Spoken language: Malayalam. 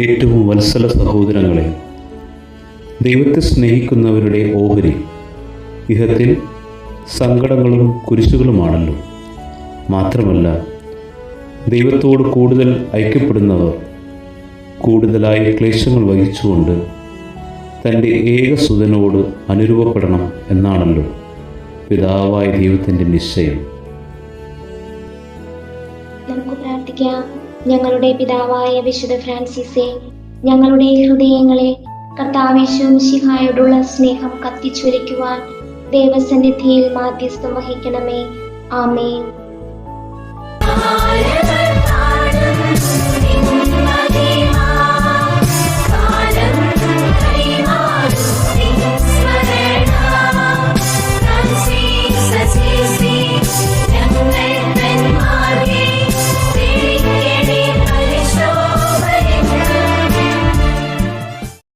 ഏറ്റവും വത്സല സഹോദരങ്ങളെ ദൈവത്തെ സ്നേഹിക്കുന്നവരുടെ ഓഹരി ഇഹത്തിൽ സങ്കടങ്ങളും കുരിശുകളുമാണല്ലോ. മാത്രമല്ല ദൈവത്തോട് കൂടുതൽ ഐക്യപ്പെടുന്നവർ കൂടുതലായി ക്ലേശങ്ങൾ വഹിച്ചുകൊണ്ട് തന്റെ ഏകസുതനോട് അനുരൂപപ്പെടണം എന്നാണല്ലോ പിതാവായ ദൈവത്തിന്റെ നിശ്ചയം. നമുക്ക് പ്രാർത്ഥിക്കാം. ഞങ്ങളുടെ പിതാവായ വിശുദ്ധ ഫ്രാൻസിസെ ഞങ്ങളുടെ ഹൃദയങ്ങളെ കർത്താവേശവും ശിഹായോടുള്ള സ്നേഹം കത്തിച്ചൊലിക്കുവാൻ ദേവസന്നിധിയിൽ മാധ്യസ്ഥം വഹിക്കണമേ. ആമേൻ.